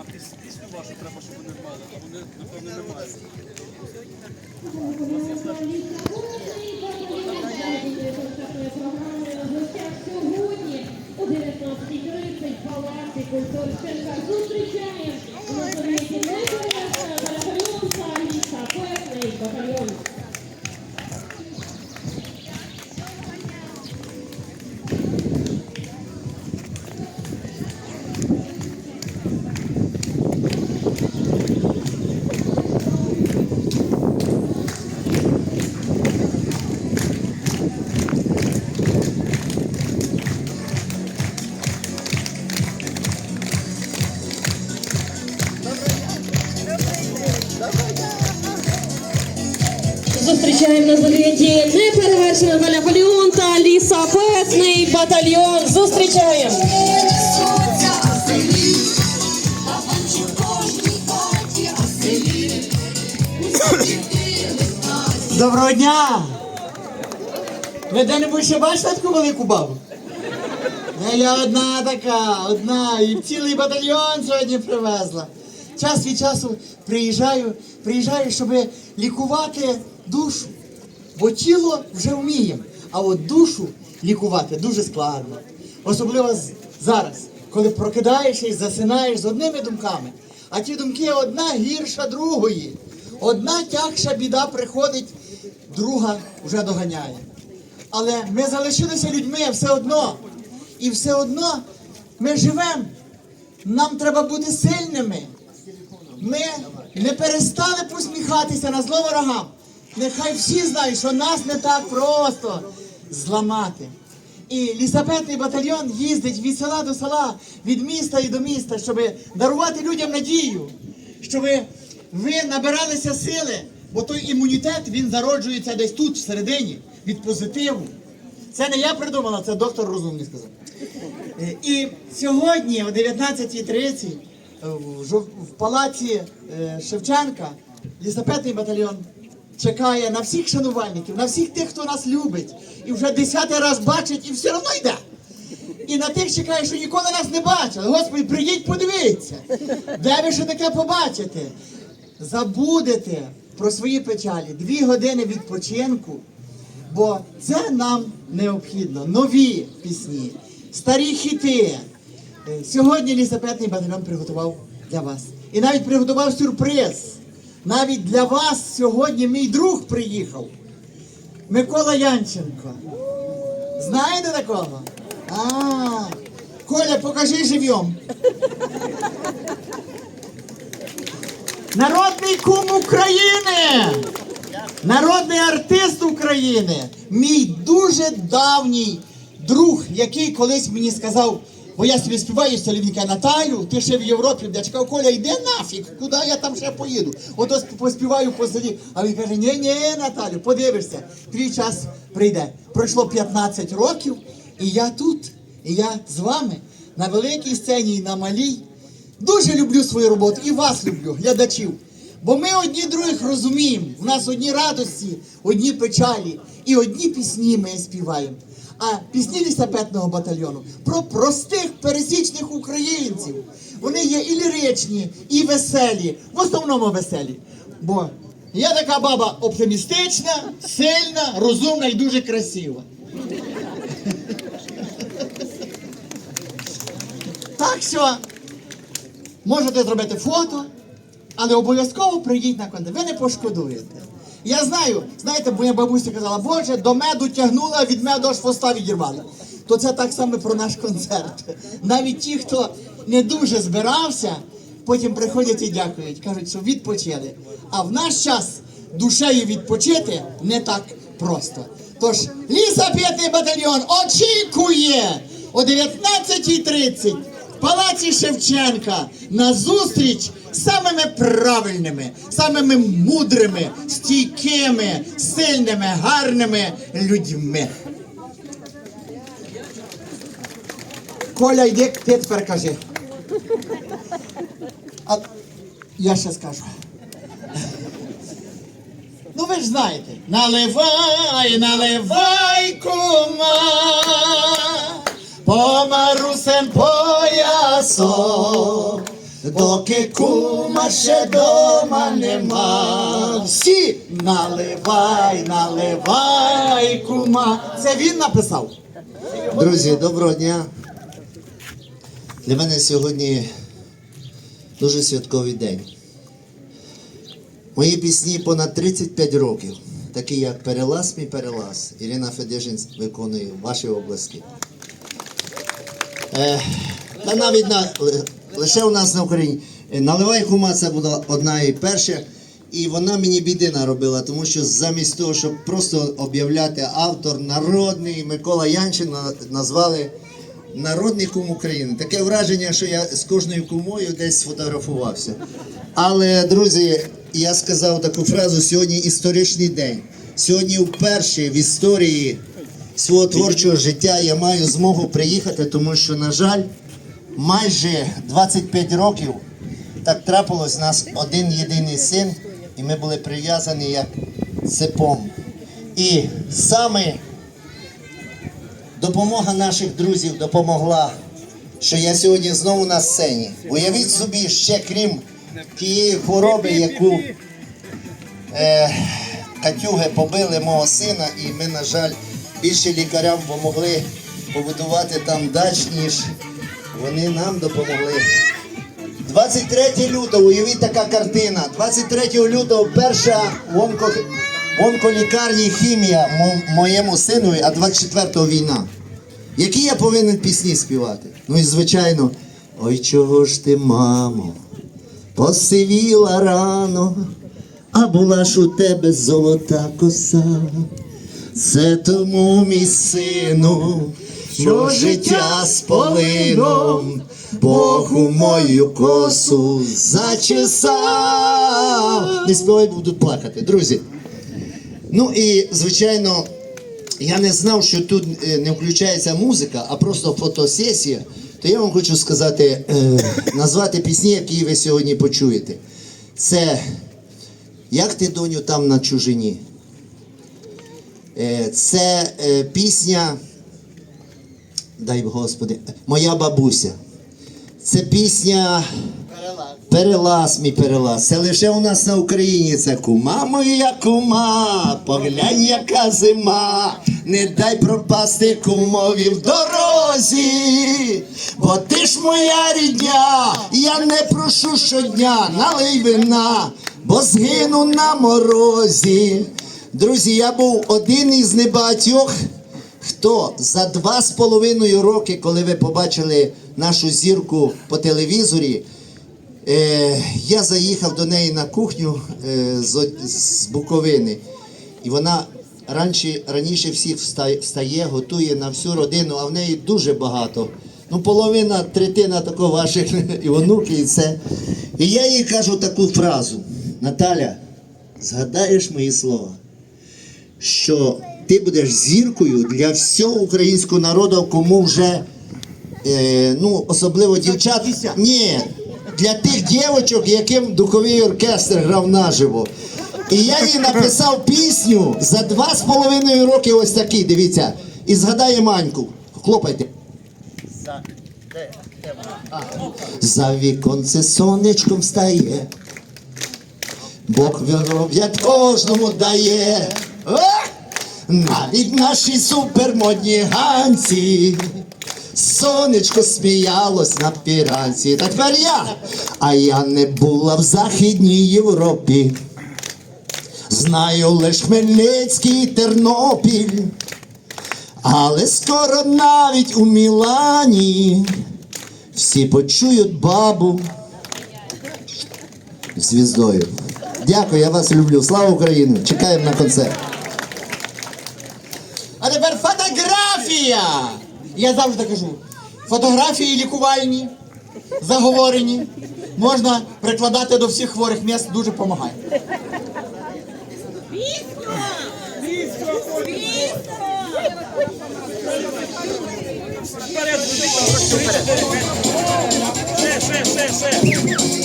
А піс- пісню вашу треба, щоб вони мали, а вони, напевно, не мають. Сьогодні о 19.30 в Палаці культури зустрічаємо неперевершена батальйон та Аліса, поетний батальйон. Зустрічаємо. Доброго дня! Ви де-небудь ще бачите таку велику бабу? Е, Я одна така, одна, і цілий батальйон сьогодні привезла. Час від часу приїжджаю, приїжджаю, щоб лікувати душу. Бо тіло вже вміємо, а от душу лікувати дуже складно. Особливо зараз, коли прокидаєшся і засинаєш з одними думками. А ті думки одна гірша другої. Одна тягша біда приходить, друга вже доганяє. Але ми залишилися людьми все одно. І все одно ми живемо. Нам треба бути сильними. Ми не перестали посміхатися на зло ворогам. Нехай всі знають, що нас не так просто зламати. І лісапетний батальйон їздить від села до села, від міста і до міста, щоб дарувати людям надію, щоб ви набиралися сили, бо той імунітет він зароджується десь тут, всередині, від позитиву. Це не я придумала, це доктор розумний сказав. Е, І сьогодні о 19.30 е, в палаці е, Шевченка лісапетний батальйон чекає на всіх шанувальників, на всіх тих, хто нас любить, і вже десятий раз бачить і все одно йде. І на тих чекає, що ніколи нас не бачили. Господи, прийдіть, подивіться. Де ви ще таке побачите? Забудете про свої печалі. Дві години відпочинку. Бо це нам необхідно. Нові пісні, старі хіти. Е, Сьогодні лісапетний батальйон приготував для вас. І навіть приготував сюрприз. Навіть для вас сьогодні мій друг приїхав. Микола Янченко. Знаєте такого? А, Коля, покажи живьом. Народний кум України! Народний артист України, мій дуже давній друг, який колись мені сказав, бо я собі співаю каже, Наталю, ти ще в Європі, я Коля, йди нафіг, куди я там ще поїду? Ото поспіваю по селі. А він каже, ні, ні, Наталю, подивишся, твій час прийде. Пройшло 15 років, і я тут, і я з вами на великій сцені і на малій. Дуже люблю свою роботу і вас люблю, глядачів. Бо ми одні других розуміємо. У нас одні радості, одні печалі і одні пісні ми співаємо. А пісні лісапетного батальйону про простих пересічних українців. Вони є і ліричні, і веселі, в основному веселі. Бо я така баба оптимістична, сильна, розумна і дуже красива. Так що можете зробити фото, але обов'язково прийдіть на концерт. Ви не пошкодуєте. Я знаю, знаєте, моя бабуся казала, Боже, до меду тягнула, від меду аж хвоста відірвала. То це так само про наш концерт. Навіть ті, хто не дуже збирався, потім приходять і дякують. Кажуть, що відпочили. А в наш час душею відпочити не так просто. Тож лісап'ятий батальйон очікує о 19.30 в палаці Шевченка на зустріч самими правильними, самими мудрими, стійкими, сильними, гарними людьми. Коля, йди, ти тепер кажи. А я ще скажу. Ну ви ж знаєте, наливай, наливай, кума, доки кума ще дома нема. Всі наливай, наливай, кума. Це він написав. Друзі, доброго дня. Для мене сьогодні дуже святковий день. Мої пісні понад 35 років, такі як Перелаз мій перелаз, Ірина Федишин виконує в вашій області. Е, та навіть на, лише у нас на Україні. Е, Наливай кума це була одна і перша. І вона мені біди наробила, тому що замість того, щоб просто об'являти автор народний Микола Янчин назвали народний кум України. Таке враження, що я з кожною кумою десь сфотографувався. Але, друзі, я сказав таку фразу: сьогодні історичний день. Сьогодні вперше в історії свого творчого життя я маю змогу приїхати, тому що, на жаль, майже 25 років так трапилось у нас один єдиний син, і ми були прив'язані як цепом. І саме допомога наших друзів допомогла, що я сьогодні знову на сцені. Уявіть собі, ще крім тієї хвороби, яку е, Катюги побили мого сина, і ми, на жаль, більше лікарям допомогли побудувати там дач, ніж вони нам допомогли. 23 лютого, уявіть така картина. 23 лютого перша в, онко, в онколікарні хімія мо- моєму синові, а 24-го війна. Які я повинен пісні співати? Ну і звичайно, ой чого ж ти, мамо, посивіла рано, а була ж у тебе золота коса. Це тому, мій сину, що життя з полином Богу мою косу зачесав. Не співай, буду плакати, друзі. Ну і звичайно, я не знав, що тут е, не включається музика, а просто фотосесія. То я вам хочу сказати, е, назвати пісні, які ви сьогодні почуєте. Це Як ти, доню, там на чужині? Е, Це пісня, дай Господи, моя бабуся. Це пісня Перелаз мій перелаз. Це лише у нас на Україні це кума моя кума, поглянь, яка зима, не дай пропасти кумові в дорозі, бо ти ж моя рідня, я не прошу щодня, налий вина, бо згину на морозі. Друзі, я був один із небагатьох, хто за два з половиною роки, коли ви побачили нашу зірку по телевізорі, Е, я заїхав до неї на кухню е, з, з Буковини, і вона раніше, раніше всіх встає, готує на всю родину, а в неї дуже багато. Ну, половина, третина такого ваших і онуки, і це. І я їй кажу таку фразу: Наталя, згадаєш мої слова, що ти будеш зіркою для всього українського народу, кому вже е, ну, особливо дівчат. Ні, для тих дівочок, яким духовий оркестр грав наживо. І я їй написав пісню за два з половиною роки ось такий, дивіться. І згадає Маньку. Хлопайте. За віконце сонечком встає. Бог в'ят кожному дає. Ох! Навіть наші супермодні ганці. Сонечко сміялось на піранці. Та тепер я. А я не була в Західній Європі. Знаю лиш Хмельницький Тернопіль. Але скоро навіть у Мілані всі почують бабу звіздою. Дякую, я вас люблю. Слава Україні! Чекаємо на концерт. Фотографія! Я завжди кажу: фотографії лікувальні, заговорені, можна прикладати до всіх хворих міст, дуже допомагає. Ще, ще, ще, ще.